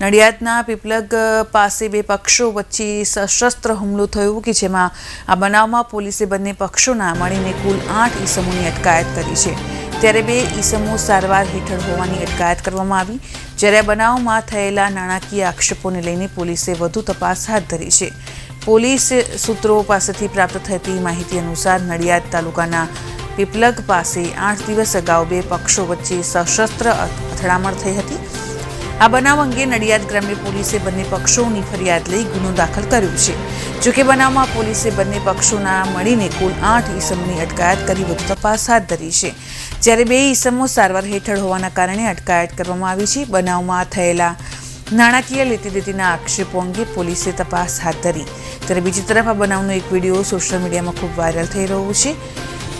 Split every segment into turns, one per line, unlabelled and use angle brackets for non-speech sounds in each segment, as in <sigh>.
નડિયાદના પીપલગ પાસે બે પક્ષો વચ્ચે સશસ્ત્ર હુમલો થયો કે જેમાં આ બનાવમાં પોલીસે બંને પક્ષોના મળીને કુલ આઠ ઈસમોની અટકાયત કરી છે. ત્યારે બે ઈસમો સારવાર હેઠળ હોવાની અટકાયત કરવામાં આવી, જ્યારે બનાવમાં થયેલા નાણાકીય આક્ષેપોને લઈને પોલીસે વધુ તપાસ હાથ ધરી છે. પોલીસ સૂત્રો પાસેથી પ્રાપ્ત થતી માહિતી અનુસાર નડિયાદ તાલુકાના પીપલગ પાસે આઠ દિવસ અગાઉ બે પક્ષો વચ્ચે સશસ્ત્ર અથડામણ થઈ હતી. આ બનાવ અંગે નડિયાદ ગ્રામ્ય પોલીસે બંને પક્ષોની ફરિયાદ લઈ ગુનો દાખલ કર્યો છે. જોકે બનાવમાં પોલીસે બંને પક્ષોના મળીને કુલ આઠ ઈસમોની અટકાયત કરી વધુ તપાસ હાથ ધરી છે. જ્યારે બે ઈસમો સારવાર હેઠળ હોવાના કારણે અટકાયત કરવામાં આવી છે. બનાવમાં થયેલા નાણાકીય લેતી દેતીના આક્ષેપો અંગે પોલીસે તપાસ હાથ ધરી. ત્યારે બીજી તરફ આ બનાવનો એક વીડિયો સોશિયલ મીડિયામાં ખૂબ વાયરલ થઈ રહ્યો છે.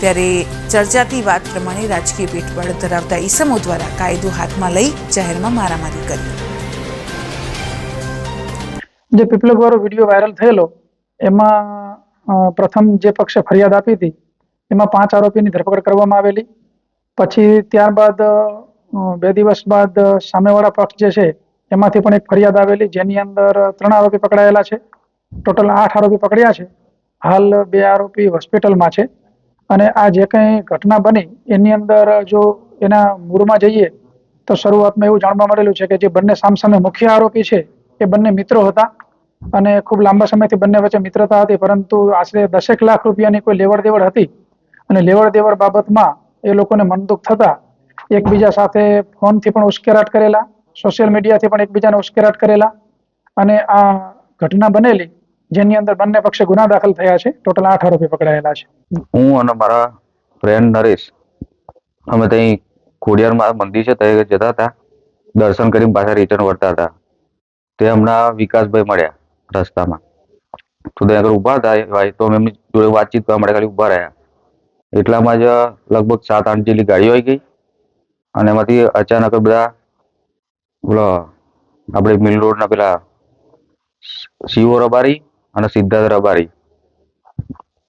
ત્યારે ચર્ચાતી વાત પ્રમાણે રાજકીય પેટબળ ધરાવતા ઈસમો દ્વારા કાયદો હાથમાં લઈ જાહેરમાં મારામારી કરી.
જે પીપલગ વાળો વીડિયો વાયરલ થયેલો, એમાં પ્રથમ જે પક્ષે ફરિયાદ આપી હતી, એમાં પાંચ આરોપીની ધરપકડ કરવામાં આવેલી. પછી ત્યારબાદ બે દિવસ બાદ સામેવાળા પક્ષ જે છે, એમાંથી પણ એક ફરિયાદ આવેલી, જેની અંદર ત્રણ આરોપી પકડાયેલા છે. ટોટલ આઠ આરોપી પકડ્યા છે. હાલ બે આરોપી હોસ્પિટલમાં છે. અને આ જે કંઈ ઘટના બની, એની અંદર જો એના મૂળમાં જઈએ, તો શરૂઆતમાં એવું જાણવા મળેલું છે કે જે બંને સામસામે મુખ્ય આરોપી છે, એ બંને મિત્રો હતા. અને ખૂબ લાંબા સમયથી બંને વચ્ચે મિત્રતા હતી, પરંતુ આશરે દસેક લાખ રૂપિયાની કોઈ લેવડ દેવડ હતી. અને લેવડ દેવડ બાબતમાં એ લોકોને મનદુખ થતા એકબીજા સાથે ફોનથી પણ ઉશ્કેરાટ કરેલા, સોશિયલ મીડિયાથી પણ એકબીજાને ઉશ્કેરાટ કરેલા. અને આ ઘટના બનેલી જેની અંદર બંને પક્ષે ગુના દાખલ થયા છે. ટોટલ આઠ આરોપી પકડાયેલા છે.
હું અને મારા ફ્રેન્ડ નરેશ, અમે ત્યાં ખોડિયારમાં મંદિર છે ત્યાં જતા હતા. દર્શન કરીને પાછા રિટર્ન વળતા હતા. તે હમણાં વિકાસભાઈ મળ્યા રસ્તામાં. તો ત્યાં આગળ ઊભા હતા ભાઈ, તો અમે એમની જોડે વાતચીત કરવા માટે ખાલી ઊભા રહ્યા. એટલામાં જ લગભગ સાત આઠ જેટલી ગાડીઓ આવી ગઈ અને એમાંથી અચાનક બધા બોલો આપણે મિલ રોડના પેલા શિવો રબારી અને સિદ્ધાર્થ રબારી.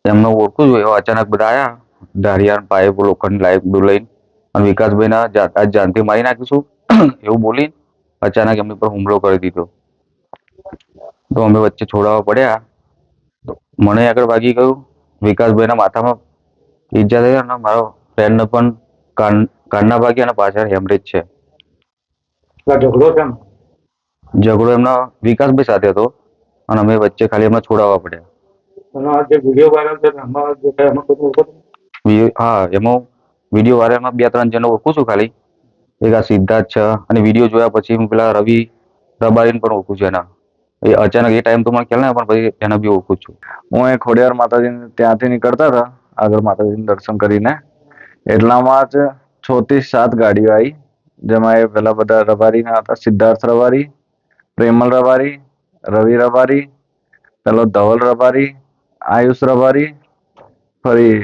એમને ઓળખું એવા અચાનક બધા આયા. ધારિયાન પાઇપ લોખંડ લાઈફ લઈને. અને વિકાસભાઈના આજ જાનથી મારી નાખીશું. <clears throat> એવું બોલી અચાનક એમની પર હુમલો કરી દીધો. તો અમે વચ્ચે છોડાવવા પડ્યા. તો મને આગળ વાગી ગયું. વિકાસભાઈના માથામાં ઈજા થઈ અને મારો ફ્રેન્ડને પણ કાન કાનના ભાગે અને પાછળ હેમરેજ છે.
ઝઘડો
ઝઘડો એમના વિકાસભાઈ સાથે હતો. અને અમે વચ્ચે ખાલી એમને છોડાવવા પડ્યા.
એમાં એમાં
હા એમાં વીડિયો વાયરલમાં બે ત્રણ જણને ઓળખું છું ખાલી. એક આ સિદ્ધાર્થ છે અને વીડિયો જોયા પછી હું પેલા રવિ રબારીને પણ ઓળખું છું એના. એ અચાનક એ ટાઈમ તો મને ખ્યાલ ને પણ પછી એને બી ઓળખું છું.
હું એ ખોડિયાર માતાજી ત્યાંથી નીકળતા હતા આગળ માતાજીનું દર્શન કરીને. એટલામાં જ છ થી સાત ગાડીઓ આવી જેમાં એ પેલા બધા રબારીના હતા સિદ્ધાર્થ રબારી પ્રેમલ રબારી રવિ રબારી, પેલો ધવલ રબારી, આયુષ રબારી, ફરી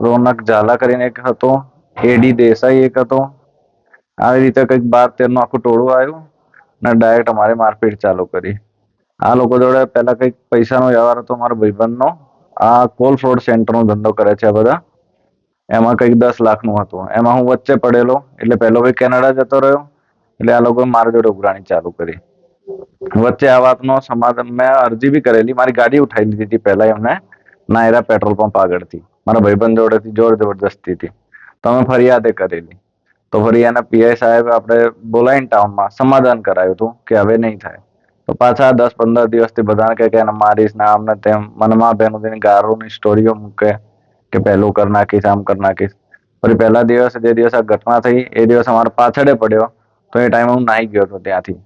રોનક ઝાલા કરીને એક હતો એડી દેસાઈ એક હતો. આવી રીતે કંઈક બાર તેરનું આખું ટોળું આવ્યું ને ડાયરેક્ટ અમારે મારપીટ ચાલુ કરી. આ લોકો જોડે પહેલા કંઈક પૈસાનો વ્યવહાર હતો મારા ભાઈબંધનો. આ કોલ ફ્રોડ સેન્ટરનો ધંધો કરે છે આ બધા. એમાં કંઈક દસ લાખનું હતું. એમાં હું વચ્ચે પડેલો, એટલે પહેલો ભાઈ કેનેડા જતો રહ્યો, એટલે આ લોકોએ મારા જોડે ઉઘરાણી ચાલુ કરી. વચ્ચે આ વાતનો સમાધાન મેં અરજી બી કરેલી. મારી ગાડી ઉઠાવી લીધી હતી પહેલા એમને નાયરા પેટ્રોલ પંપ આગળથી. મારા ભાઈબંધ જોડેથી જોર હતી. તો અમે ફરિયાદે કરેલી. તો ફરી એના પીઆઈ સાહેબ આપણે બોલાઈન ટાઉનમાં સમાધાન કરાયું હતું કે હવે નહીં થાય. તો પાછા દસ પંદર દિવસથી બધાને કહે કે એને મારીશ ને અમને તેમ મનમાં બહેનો તેની ગારોની સ્ટોરીઓ મૂકે કે પહેલું કરી નાખીશ, આમ કરી નાખીશ. ફરી પહેલા દિવસે જે દિવસે આ ઘટના થઈ, એ દિવસ અમારે પાછળે પડ્યો. તો એ ટાઈમે હું નાહી ગયો હતો ત્યાંથી.